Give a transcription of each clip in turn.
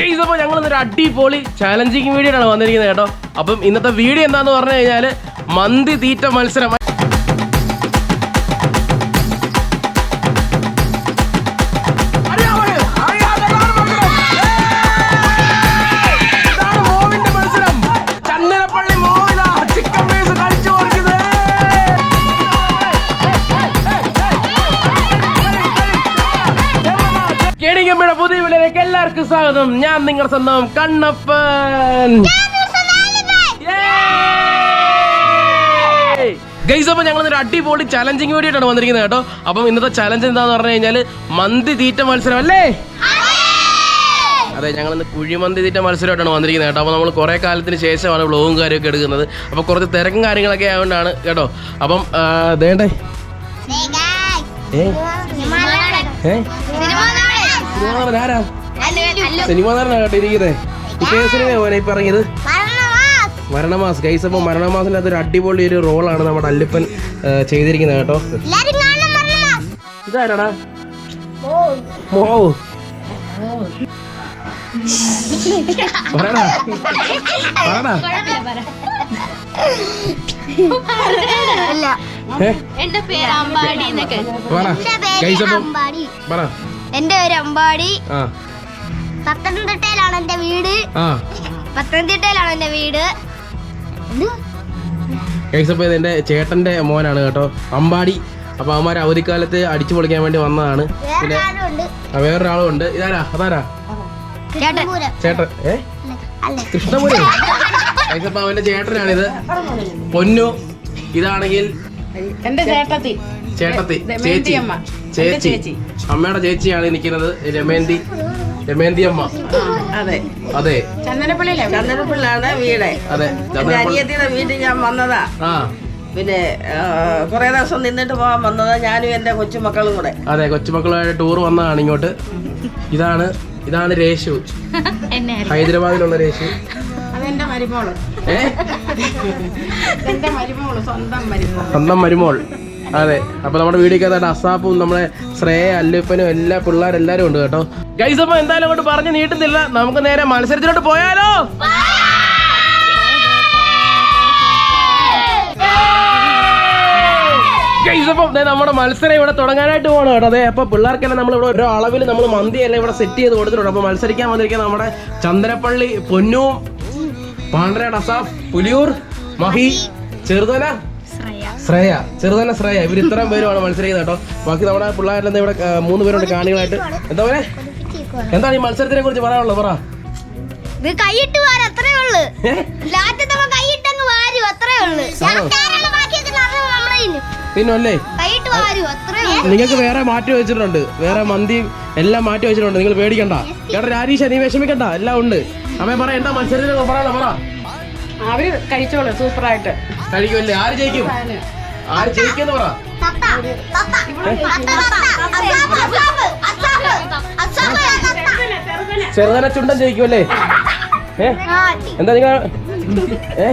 Guys അപ്പോൾ ഞങ്ങൾ ഇന്നൊരു അടിപൊളി ചാലഞ്ചിങ് വീഡിയോ ആണ് വന്നിരിക്കുന്നത് കേട്ടോ. അപ്പം ഇന്നത്തെ വീഡിയോ എന്താന്ന് പറഞ്ഞു കഴിഞ്ഞാൽ മന്തി തീറ്റ മത്സരം. കേടിങ്ങമ്മയുടെ പുതിയ വീട്ടിലേക്ക് എല്ലാവർക്കും സ്വാഗതം. ഞാൻ നിങ്ങളുടെ സ്വന്തം കണ്ണപ്പൻ. ഗൈസ് അപ്പോൾ ഞങ്ങൾ ഒരു അടിപൊളി ചലഞ്ചിങ് വേണ്ടിയിട്ടാണ് വന്നിരിക്കുന്നത് കേട്ടോ. അപ്പം ഇന്നത്തെ ചലഞ്ച് എന്താന്ന് പറഞ്ഞു കഴിഞ്ഞാൽ മന്തി തീറ്റ മത്സരം അല്ലേ? അതെ ഞങ്ങൾ ഇന്ന് കുഴിമന്തി തീറ്റ മത്സരമായിട്ടാണ് വന്നിരിക്കുന്നത് കേട്ടോ. അപ്പോൾ നമ്മൾ കുറേ കാലത്തിന് ശേഷമാണ് വ്ളോഗും കാര്യമൊക്കെ എടുക്കുന്നത്. അപ്പോൾ കുറച്ച് തിരക്കും കാര്യങ്ങളൊക്കെ ആയതുകൊണ്ടാണ് കേട്ടോ. അപ്പം ദേണ്ടേ ഏ ഏ ആരാ മരണമാസ്. ഗൈസ് അപ്പോൾ മരണമാസിന്റെ അതൊരു ഒരു അടിപൊളി ഒരു റോളാണ് നമ്മുടെ അല്ലിപ്പൻ ചെയ്തിരിക്കുന്നത് കേട്ടോ. ഇതാരാടാ? മോ പറടാ. ഏ? എന്റെ പേര് അമ്പാടി എന്നൊക്കെ. പറ. ഗൈസ് അപ്പം പറ. എന്റെ ഒരു അമ്പാടി. പത്തനംതിട്ടയിലാണ് എന്റെ വീട്. പത്തനംതിട്ടയിലാണ് എന്റെ വീട്. എന്റെ ചേട്ടന്റെ മോനാണ് കേട്ടോ. അമ്പാടി. അപ്പോൾ അവന്മാർ അവധിക്കാലത്ത് അടിച്ചു പൊളിക്കാൻ വേണ്ടി വന്നതാണ്. പിന്നെ ആ, വേറൊരാളും ഉണ്ട് ഇതാരാ? അതാരാ? ചേട്ടൻ. ഏ? കൃഷ്ണപുരം അപ്പോൾ അവന്റെ ചേട്ടനാണിത്. പൊന്നു. ഇതാണെങ്കിൽ എന്റെ ചേട്ടത്തി. ചേട്ടത്തി. ചേച്ചി. അമ്മ. ചേച്ചി. ചേച്ചി. അമ്മയുടെ ചേച്ചിയാണ് നിൽക്കുന്നത് രമേന്തി രമേന്തി അമ്മ. അതെ. അതെ. ചന്ദനപ്പള്ളിയിലെ ചന്ദനപ്പള്ളിയാണ് വീട്. അതെ. അനിയത്തിയുടെ വീട്ടിൽ ഞാൻ വന്നതാ. ആ. പിന്നെ കുറെ ദിവസം നിന്നിട്ട് പോകാൻ വന്നതാ. ഞാനും എന്റെ കൊച്ചുമക്കളും കൂടെ. അതെ കൊച്ചുമക്കളുമായിട്ട് ടൂർ വന്നതാണ് ഇങ്ങോട്ട്. ഇതാണ് ഇതാണ് രേഷു ഹൈദരാബാദിലുള്ള രേഷു അതെന്റെ മരുമോൾ. ഏ? എന്റെ മരുമോൾ സ്വന്തം മരുമോൾ. സ്വന്തം മരുമോൾ. അതെ അപ്പൊ നമ്മുടെ വീഡിയോ വീടിക്കകത്തായിട്ട് അസാപ്പും നമ്മുടെ ശ്രേയ അല്ലുപ്പനും എല്ലാ പിള്ളേരെല്ലാരും ഉണ്ട് കേട്ടോ. ഗൈസ് അപ്പൊ എന്തായാലും അങ്ങോട്ട് പറഞ്ഞു നീട്ടുന്നില്ല. നമുക്ക് നേരെ മത്സരത്തിലോട്ട് പോയാലോ? നമ്മുടെ മത്സരം ഇവിടെ തുടങ്ങാനായിട്ട് പോകണം കേട്ടോ. അതെ അപ്പൊ പിള്ളേർക്കെല്ലാം നമ്മൾ ഇവിടെ ഓരോ അളവിൽ നമ്മൾ മന്തി എല്ലാം ഇവിടെ സെറ്റ് ചെയ്ത് കൊടുത്തിട്ടുണ്ട്. അപ്പൊ മത്സരിക്കാൻ വന്നിരിക്കുന്ന നമ്മുടെ ചന്ദ്രപ്പള്ളി പൊന്നു പാണ്ഡ്രയുടെ അസാഫ് പുലിയൂർ മഹി ചെറുതന ശ്രേയ ചെറുതന്നെ ശ്രേയ. ഇവർ ഇത്രയും പേരുമാണ് മത്സരിക്കുന്നത് കേട്ടോ. ബാക്കി നമ്മുടെ പിള്ളേരുടെ ഇവിടെ മൂന്ന് പേരുണ്ട് കാണികളായിട്ട്. എന്താ പോലെ എന്താണ് ഈ മത്സരത്തിനെ കുറിച്ച് പറയാനുള്ളത് പറ. ഇത് കൈയിട്ട് വാര അത്രേ ഉള്ളു. ഏ? നമ്മ കൈയിട്ടങ്ങ് വാരും അത്രേ ഉള്ളു. ആണോ? ബാക്കിയൊക്കെ നടന്ന് നമ്മളെ തിന്നും. പിന്നെ അല്ലേ കൈയിട്ട് വാരും അത്രേ ഉള്ളു. നിങ്ങൾക്ക് വേറെ മാറ്റി വെച്ചിട്ടുണ്ട്. വേറെ മന്തി എല്ലാം മാറ്റി വെച്ചിട്ടുണ്ട്. നിങ്ങൾ പേടിക്കണ്ട. കേട്ടോ രാജീഷ് നീ വിഷമിക്കണ്ട. എല്ലാം ഉണ്ട്. അമ്മ പറ എന്താ മത്സരത്തിന് പറയണ പറ. അവർ കഴിച്ചോളൂ സൂപ്പറായിട്ട്. കഴിക്കുമല്ലേ? ആര് ജയിക്കും? ആര് ജയിക്കുന്നു പറ. ചെറുതന ചുണ്ടൻ ജയിക്കുമല്ലേ ഏ? എന്താ നിങ്ങൾ ഏ?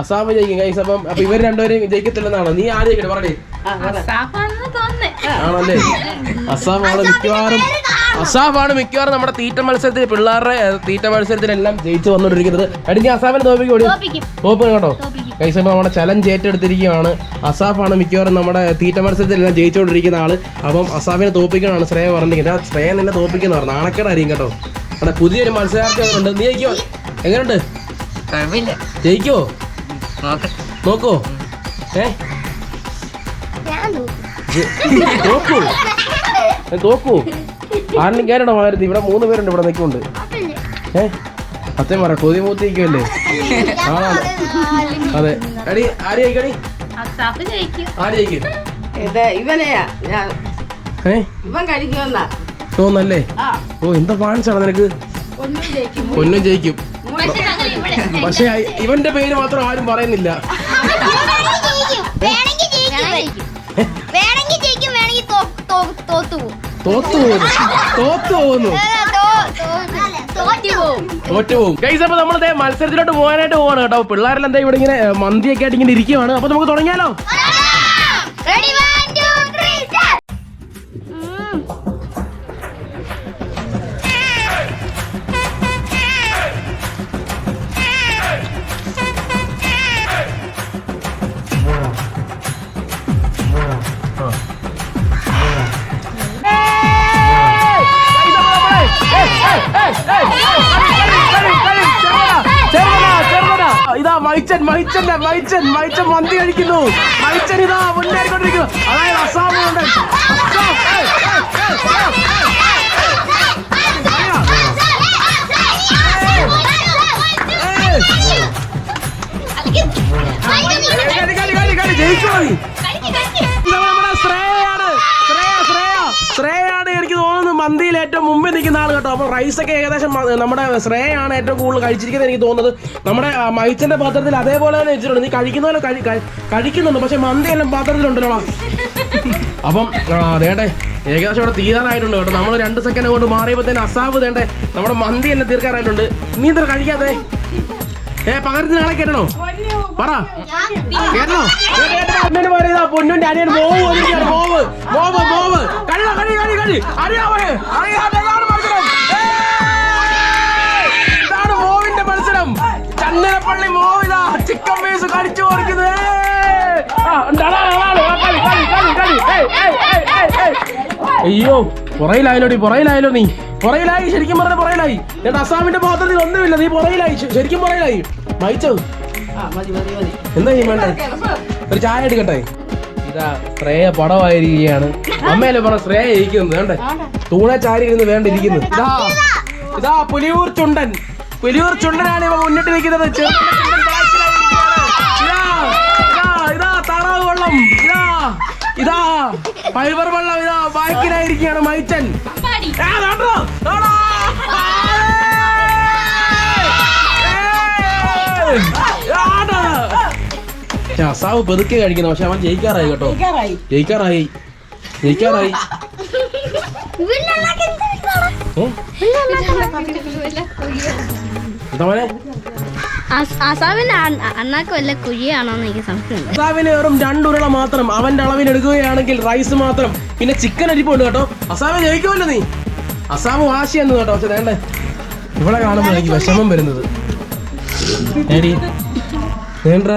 അസാപ്പ് ജയിക്കും, കൈസ് അപ്പം അപ്പൊ ഇവർ രണ്ടുപേരും ജയിക്കത്തില്ലെന്നാണോ? നീ ആര് ജയിക്കട്ടെ? പറഞ്ഞേ ആണല്ലേ? അസാമാണ് മിക്കവാറും അസാഫാണ് മിക്കവാറും നമ്മുടെ തീറ്റ മത്സരത്തിൽ പിള്ളേരുടെ തീറ്റ മത്സരത്തിലെല്ലാം ജയിച്ചു വന്നുകൊണ്ടിരിക്കുന്നത് അടുത്ത അസാമിന് അസാഫിനെ തോപ്പിക്കും തോപ്പ് കേട്ടോ കൈസ് നമ്മുടെ ചലഞ്ച് ഏറ്റെടുത്തിരിക്കുകയാണ്. അസാഫാണ് മിക്കവാറും നമ്മുടെ തീറ്റ മത്സരത്തിലെല്ലാം ജയിച്ചുകൊണ്ടിരിക്കുന്ന ആൾ. അപ്പം അസാഫിനെ തോപ്പിക്കണമാണ് ശ്രേയ പറഞ്ഞിരിക്കുന്നത്. ആ ശ്രേയ നിന്നെ തോപ്പിക്കുന്ന പറഞ്ഞു. നാണക്കേടായിരിക്കും കേട്ടോ. അവിടെ പുതിയൊരു മത്സരാർത്ഥി അവരുണ്ട്. നീ ജയിക്കോ എങ്ങനെയുണ്ട് ജയിക്കോ നോക്കോ. ഏ? തോക്കൂ തോക്കൂ. ആരെങ്കിലും കയറണോ മാരുതി ഇവിടെ മൂന്ന് പേരുണ്ട് ഇവിടെ നിൽക്കുന്നുണ്ട്? ഏ? സത്യം പറ കൊതി മൂത്തിരിക്കുമല്ലേ ആണാണ് അതെ. അടി ആര് ജയിക്കടി? ആര് ജയിക്കും? ഇത് ഇവനെയാ. ഞാൻ ഏ? ഇവൻ കഴിക്കുമെന്നാ തോന്നല്ലേ? ആ. ഓ എന്താ ഫാൻസാണ് നിനക്ക്? ഒന്നും ജയിക്കും. പൊന്നും ജയിക്കും. പക്ഷെ ഇവന്റെ പേര് മാത്രം ആരും പറയുന്നില്ല. വേണമെങ്കിൽ ജയിക്കും. വേണമെങ്കിൽ ജയിക്കും. വേണമെങ്കിൽ തോ- തോ- തോത്തു പോകും തോത്തു പോകുന്നു തോത്തു പോകുന്നു അപ്പൊ നമ്മൾ മത്സരത്തിലോട്ട് പോകാനായിട്ട് പോവാണ് കേട്ടോ. പിള്ളേരെല്ലാം എന്താ ഇവിടെ ഇങ്ങനെ മന്തിയൊക്കെ ആയിട്ട് ഇങ്ങനെ ഇരിക്കുവാണ്. അപ്പൊ നമുക്ക് തുടങ്ങിയാലോ? മൈച്ചൻ മൈച്ചൻ മന്തി കഴിക്കുന്നു. മൈച്ചൻ ഇതാ മുന്നേറിക്കൊണ്ടിരിക്കുന്നു. അതായത് അസാം ഉണ്ട്. ജയിച്ചോ നമ്മുടെ ശ്രേയാണ് ശ്രേയ ശ്രേയ. ശ്രേയാണ് എനിക്ക് തോന്നുന്നു മന്തിയിൽ ഏറ്റവും മുമ്പിൽ നിൽക്കുന്ന ആൾ കേട്ടോ. അപ്പോൾ റൈസ് ഒക്കെ ഏകദേശം നമ്മുടെ ശ്രേയാണ് ഏറ്റവും കൂടുതൽ കഴിച്ചിരിക്കുന്നത് എനിക്ക് തോന്നുന്നത്. നമ്മുടെ ആ, മൈച്ചന്റെ പാത്രത്തിൽ അതേപോലെ തന്നെ വെച്ചിട്ടുണ്ട്. നീ കഴിക്കുന്ന പോലെ കഴി- കഴി- കഴിക്കുന്നുണ്ട്. പക്ഷെ മന്തി എല്ലാം പാത്രത്തിലുണ്ടല്ലോ അപ്പം അതേട്ടെ ഏകദേശം അവിടെ തീരാറായിട്ടുണ്ട് കേട്ടോ. നമ്മൾ രണ്ട് സെക്കൻഡ് കൊണ്ട് മാറിയപ്പോ തന്നെ അസാബ് തേണ്ടേ നമ്മുടെ മന്തി എല്ലാം തീർക്കാറായിട്ടുണ്ട്. നീ എന്താ കഴിക്കാതെ? ഏ പകരത്തിന് ആളെ കേട്ടണോ? പറ. കേട്ടോ അമ്മേന് പറയുന്ന പൊന്നുന്റെ അനിയൻ മോവ് വന്നിരിക്കുകയാണ് കഴി അറിയാമോ അറിയാതെ ഇതാണ് മോവിന്റെ മത്സരം. ചന്ദനപ്പള്ളി മോവിതാ ചിക്കൻ പീസ് കടിച്ചു ഏയ്. അയ്യോ പുറയിലായല്ലോടി പുറയിലായല്ലോ നീ. പുറയിലായി ശരിക്കും പറഞ്ഞ പുറയിലായി. എന്നിട്ട് അസാമിന്റെ പാത്രത്തിൽ ഒന്നുമില്ല നീ പുറയിലായി ശരിക്കും പുറയിലായി. മയിച്ചോ എന്താ ചെയ്യും വേണ്ടേ? ഒരു ചായ എടുക്കട്ടെ? ഇതാ ശ്രേയ പടമായിരിക്കുകയാണ്. അമ്മയല്ലേ പറഞ്ഞ ശ്രേയ ഇരിക്കുന്നത് വേണ്ടേ തൂണെ ചാരി ഇരുന്ന് വേണ്ട ഇരിക്കുന്നു. ഇതാ ഇതാ പുലിയൂർ ചുണ്ടൻ. പുലിയൂർ ചുണ്ടനാണ് ഇവ മുന്നിട്ട് നിൽക്കുന്നത്. ഇതാ, താറാവ് വെള്ളം. ഇതാ ഇതാ ഫൈബർ വെള്ളം ഇതാ ബാക്കിലായിരിക്കുകയാണ് മൈച്ചൻ. ആ, ദാണ്ടോ, അസാവ് പെതുക്കെ കഴിക്കണം പക്ഷെ അവൻ ജയിക്കാറായി കേട്ടോ. ജയിക്കാറായി. ജയിക്കാറായി. ഏ? എന്താ മോനെ? അസാമിന്റെ അണ്ണാക്ക് വല്ല കുഴിയാണോന്ന് എനിക്ക് സംശയമുണ്ട്. അസാവിന് വെറും രണ്ടുരുള മാത്രം അവന്റെ അളവിൽ എടുക്കുകയാണെങ്കിൽ റൈസ് മാത്രം. പിന്നെ ചിക്കൻ അരിപ്പുണ്ട് കേട്ടോ. അസാമ് ജയിക്കുമല്ലോ നീ. അസാമ് വാശിയെന്ന് കേട്ടോ പക്ഷെ വേണ്ടേ. ഇവിടെ കാണുമ്പോൾ എനിക്ക് വിഷമം വരുന്നത്. വേണ്ട.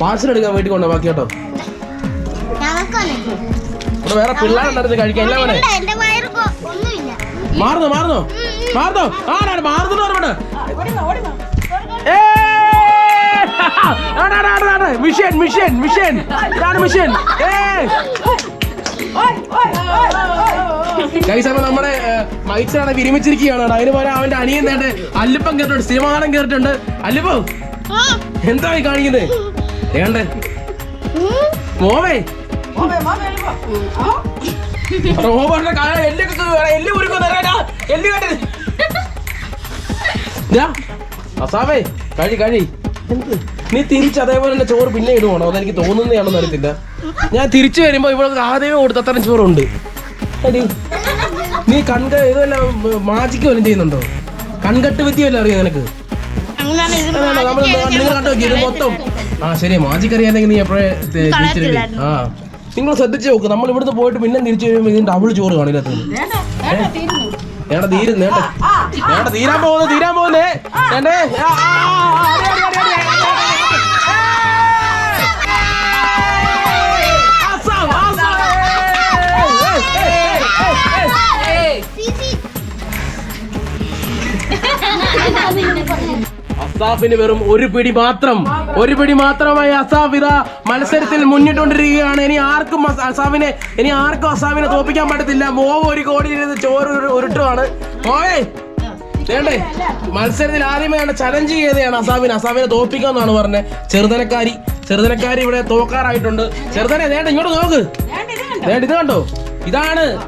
പാഴ്സൽ എടുക്കാൻ വീട്ടിൽ കൊണ്ടോ ബാക്കി കേട്ടോ. ഇവിടെ വേറെ പിള്ളേരുണ്ടായിരുന്നു കഴിക്കാൻ എല്ലാം മോനെ? മാറുന്നു മാറുന്നോ? മാറുന്നോ? മാറുന്നോ ആടാണ് മാറുന്നു മിഷൻ മിഷൻ മിഷൻ ഇതാണ് മിഷൻ നമ്മുടെ മൈച്ചാണ് വിരമിച്ചിരിക്കുകയാണ്. അതിന് പോലെ അവന്റെ അനിയൻ നേട്ടെ അല്ലിപ്പം കേട്ടിട്ടുണ്ട് സിനിമാനം കേട്ടിട്ടുണ്ട്. അല്ലിപ്പോ എന്തായി കാണിക്കുന്നത് ഏണ്ടേ കാല. എല്ല് ഉരുക്കുന്നു. എല്ല് കണ്ടത്. അസാമേ കഴി കഴി? നീ തിരിച്ച് അതേപോലെ തന്നെ ചോറ് പിന്നെ ഇടുവാണോ? അതെനിക്ക് തോന്നുന്നതാണെന്ന് അറിയത്തില്ല. ഞാൻ തിരിച്ചു വരുമ്പോ ഇവിടെ ആദ്യമേ കൊടുത്ത അത്രയും ചോറുണ്ട് നീ കൺക ഇതെല്ലാം മാജിക്ക് വല്ലതും ചെയ്യുന്നുണ്ടോ? കൺകെട്ട് വിദ്യ വല്ലതും അറിയാം നിനക്ക്? നിങ്ങൾ കണ്ടു നോക്കി മൊത്തം? ആ ശരി മാജിക് അറിയാമെങ്കിൽ നീ എപ്പോഴേ ആ നിങ്ങൾ ശ്രദ്ധിച്ചു നോക്ക് നമ്മൾ ഇവിടുന്ന് പോയിട്ട് പിന്നെ തിരിച്ചു വരുമ്പോൾ ഇതിന്റെ ഡബിൾ ചോറ് കാണില്ല നേട്ടെ നേടാ തീരാൻ പോകുന്നു തീരാൻ പോകുന്നേ നേണ്ടേ ആ, അസാഫിന് വെറും ഒരു പിടി മാത്രം. ഒരു പിടി മാത്രമായി അസാഫ് ഇതാ മത്സരത്തിൽ മുന്നിട്ടുകൊണ്ടിരിക്കുകയാണ്. ഇനി ആർക്കും അസ- അസാഫിനെ ഇനി ആർക്കും അസാഫിനെ തോപ്പിക്കാൻ പറ്റത്തില്ല. മോവ് ഒരു കോടി ഇരുന്ന് ചോറ് ഉരു- ഉരുട്ടുവാണ് മോവേ വേണ്ടേ? മത്സരത്തിൽ ആദ്യമായാണ് ചലഞ്ച് ചെയ്തതാണ് അസാമിന് അസാമിനെ തോപ്പിക്കാം തോപ്പിക്കാന്നാണ് പറഞ്ഞത് ചെറുതനക്കാരി ചെറുതനക്കാരി ഇവിടെ തോക്കാറായിട്ടുണ്ട്. ചെറുതനെ വേണ്ട ഇങ്ങോട്ട് നോക്ക്. വേണ്ട ഇത് കണ്ടോ? ഇതാണ്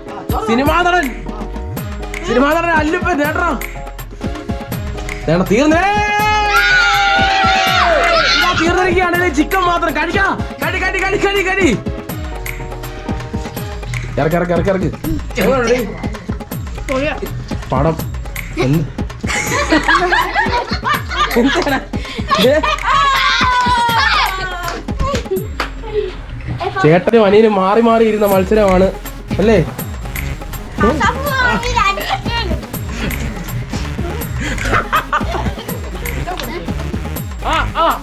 സിനിമാതടൻ നടൻ. സിനിമാ നടൻ അല്ലുപ്പൻ നേട്ടറാ തീർന്നേ. ഇതാ തീർന്നിരിക്കുകയാണ് ചിക്കൻ മാത്രം കഴിക്കാം. കടി കടി കടി കടി കടി. ഇറക്കി ഇറക്കി ഇറക്കി? പടം? ചേട്ടനും അനിയനും മാറി മാറി ഇരുന്ന മത്സരമാണ്. അല്ലേ?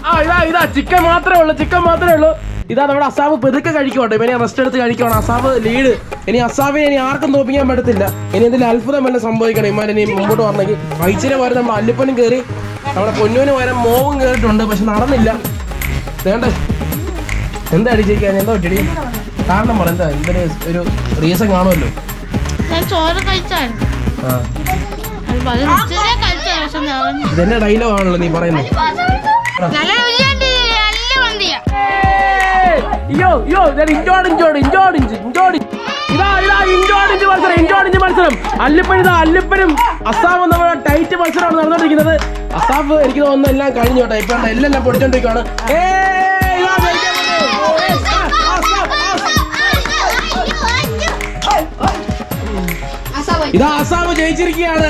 ആ ഇതാ ഇതാ ചിക്കൻ മാത്രമേ ഉള്ളൂ ചിക്കൻ മാത്രമേ ഉള്ളൂ. ഇതാ നമ്മുടെ അസാബ് പെതുക്കെ കഴിക്കോട്ടെ ഇനി റെസ്റ്റ് എടുത്ത് കഴിക്കണം അസാബ് ലീഡ് ഇനി അസാബിനെ ഇനി ആർക്കും തോപ്പിക്കാൻ പറ്റത്തില്ല. ഇനി എന്തെങ്കിലും അത്ഭുതം വല്ല സംഭവിക്കണം. ഇമാൻ ഇനി മുമ്പോട്ട് പറഞ്ഞെങ്കിൽ വൈച്ചിനെ വരെ നമ്മുടെ അല്ലിപ്പനും കയറി നമ്മുടെ പൊന്നുവിന് വരെ മോവും കയറിയിട്ടുണ്ട് പക്ഷെ നടന്നില്ല. വേണ്ട? എന്താ അടിച്ചിരിക്കാൻ എന്താ പറ്റി കാരണം പറ എന്താ? എന്തൊരു ഒരു റീസൺ കാണുമല്ലോ. ചോറ് കഴിച്ചായിരുന്നു. ഇതെന്നെ ഡയലോഗ് ആണല്ലോ നീ പറയുന്നത് അയ്യോ അയ്യോ ഇഞ്ചോട് ഇഞ്ചോട് ഇഞ്ചോട് ഇഞ്ച് ഇഞ്ചോട് ഇതാ ഇതാ ഇഞ്ചോട് ഇഞ്ച് മത്സരം ഇഞ്ചോട് ഇഞ്ച് മത്സരം അല്ലിപ്പൻ ഇതാ അല്ലിപ്പനും അസാമും നമ്മുടെ ടൈറ്റ് മത്സരമാണ് നടന്നുകൊണ്ടിരിക്കുന്നത് അസാഫ് എനിക്ക് തോന്നുന്നു എല്ലാം കഴിഞ്ഞു കേട്ടോ ഇപ്പൊ എല്ലാം എല്ലാം പൊടിച്ചോണ്ടിരിക്കുകയാണ് അസാഫ്. ഇതാ അസാമ് ജയിച്ചിരിക്കുകയാണ്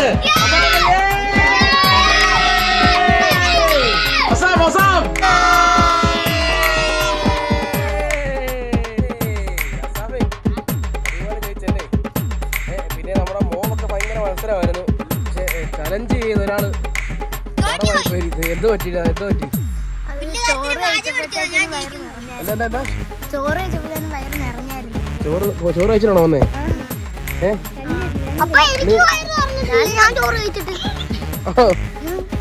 അസാം അസാം പിന്നെ നമ്മുടെ ഭയങ്കര മത്സരമായിരുന്നു പക്ഷേ ചലഞ്ച് ചെയ്യുന്ന ഒരാൾ എന്ത് പറ്റിയില്ല എന്ത് പറ്റി എന്താ എന്താ, എന്താ ചോറ് ചോറ് കഴിച്ചിട്ടാണോ വന്നേ ഏ. നീ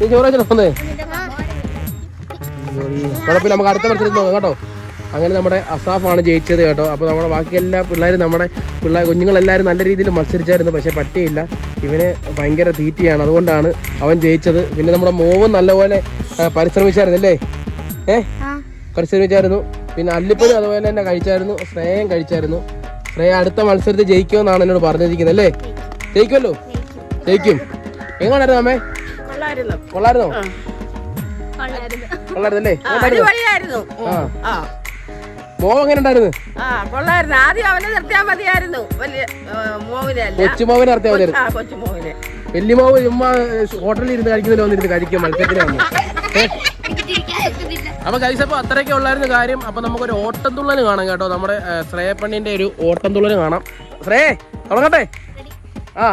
ചോറ് കഴിച്ചിട്ടാണോ വന്നേ? കുഴപ്പമില്ല നമുക്ക് അടുത്ത മത്സരത്തിൽ നോക്കാം കേട്ടോ. അങ്ങനെ നമ്മുടെ അസാഫാണ് ജയിച്ചത് കേട്ടോ. അപ്പോൾ നമ്മുടെ ബാക്കി എല്ലാ പിള്ളേരും നമ്മുടെ പിള്ളേർ കുഞ്ഞുങ്ങളെല്ലാവരും നല്ല രീതിയിൽ മത്സരിച്ചായിരുന്നു. പക്ഷേ പറ്റിയില്ല. ഇവന് ഭയങ്കര തീറ്റിയാണ്. അതുകൊണ്ടാണ് അവൻ ജയിച്ചത്. പിന്നെ നമ്മുടെ മോവും നല്ലപോലെ പരിശ്രമിച്ചായിരുന്നു അല്ലേ? ഏ? പരിശ്രമിച്ചായിരുന്നു. പിന്നെ അല്ലിപ്പനും അതുപോലെ തന്നെ കഴിച്ചായിരുന്നു. ശ്രേയം കഴിച്ചായിരുന്നു. ശ്രേയ അടുത്ത മത്സരത്തിൽ ജയിക്കുമെന്നാണ് എന്നോട് പറഞ്ഞിരിക്കുന്നത് അല്ലേ? ജയിക്കുമല്ലോ? ജയിക്കും. എങ്ങനെയായിരുന്നു അമ്മേ? കൊള്ളായിരുന്നു കൊള്ളായിരുന്നോ കൊള്ളായിരുന്നല്ലേ? അടിപൊളിയായിരുന്നു. ആ. എങ്ങനെ ഉണ്ടായിരുന്നു? കൊള്ളായിരുന്നു. ആദ്യം അവനെ നിർത്തിയാൽ മതിയായിരുന്നു. വലിയ കൊച്ചുമോവനെ മതിയായിരുന്നു. ചുമ്മാ ഹോട്ടലിൽ ഇരുന്ന് കഴിക്കുന്നതിൽ വന്നിരുന്ന് കഴിക്കുക മത്സരത്തിന് വന്നു. അപ്പൊ കഴിച്ചപ്പോ അത്രയൊക്കെ ഉള്ളായിരുന്നു കാര്യം. അപ്പൊ നമുക്കൊരു ഓട്ടംതുള്ളൽ കാണാം കേട്ടോ. നമ്മുടെ ശ്രേയപ്പണ്ണിന്റെ ഒരു ഓട്ടം തുള്ളൽ കാണാം. ശ്രേ തുടങ്ങട്ടെ. ആ.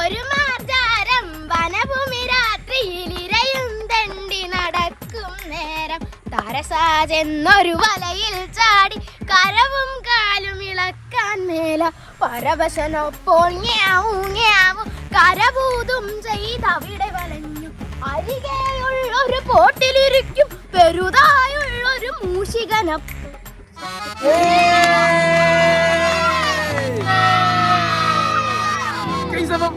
ഒരു മാർജാരം വനഭൂമി നേരം തരസാജെന്നൊരു വലയിൽ ചാടി കരവും കാലും ഇളക്കാൻ മേല പരവശനൊപ്പോൾ ഞാവൂ കരഭൂതും ചെയ്തവിടെ വലഞ്ഞു. അരികെയുള്ളൊരു പോട്ടിലിരിക്കും പെരുതായുള്ളൊരു മൂഷികനം.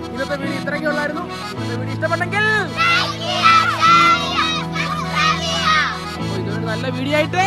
ഇന്നത്തെ വീഡിയോ ഇത്രയൊക്കെ ഉള്ളായിരുന്നു. ഇന്നത്തെ വീഡിയോ ഇഷ്ടപ്പെട്ടെങ്കിൽ നല്ല വീഡിയോ ആയിട്ട്